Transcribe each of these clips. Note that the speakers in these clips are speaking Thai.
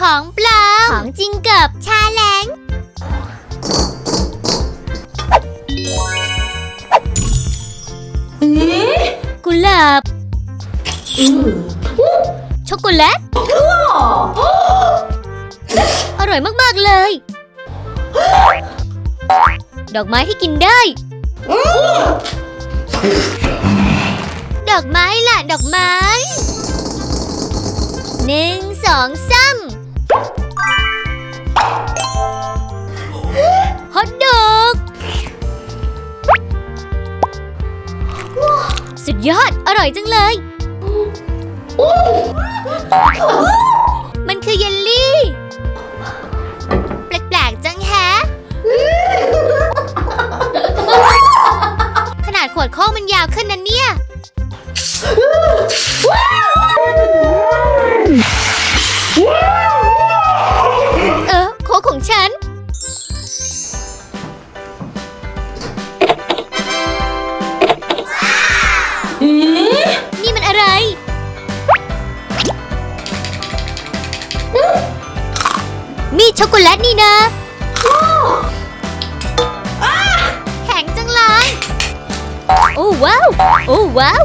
ของปลอมของจริงกับชาแลงกุหลาบช็อกโกแลตอร่อยมาก ๆ เลย ดอกไม้ที่กินได้ ดอกไม้ล่ะ ดอกไม้หนึ่งสองสาม ยอด อร่อยจังเลย มันคือเยลลี่ แปลกๆจังแฮะ ขนาดขวดโค้กมันยาวขึ้นนะเนี่ย ช็อกโกแลตนี่นะ แข็งจังเลย โอ้ว้าว โอ้ว้าว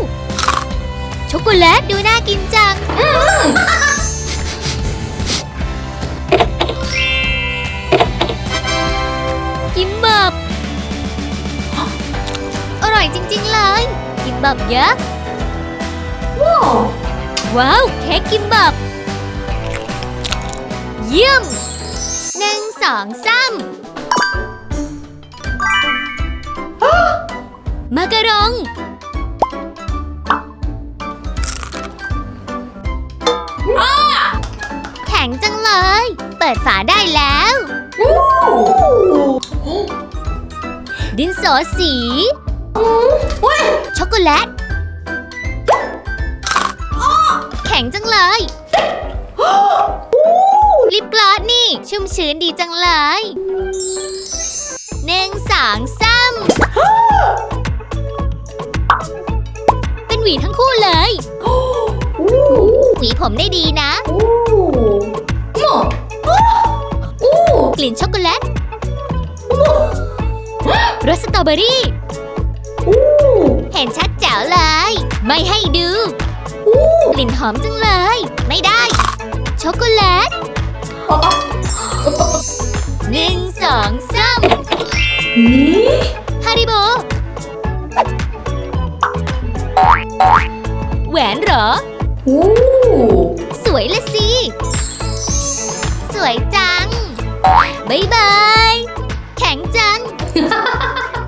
ช็อกโกแลตดูน่ากินจัง กิมบับ อร่อยจริง ๆ เลย กิมบับยักษ์ ว้าว เค้กกิมบับ เยี่ยม หนึ่งสองสามมาการองแข็งจังเลย เปิดฝาได้แล้ว ดินสอสีช็อกโกแลต แข็งจังเลย ชุ่มชื้นดีจังเลยหนึ่งสองสามเป็นหวีทั้งคู่เลย หวีผมได้ดีนะกลิ่นช็อกโกแลตรสสตรอเบอรี่เห็นชัดแจ๋วเลย ไม่ให้ดู กลิ่นหอมจังเลย ไม่ได้ ฮาริโบ แหวนเหรอสวยละสิ สวยจัง บ๊ายบาย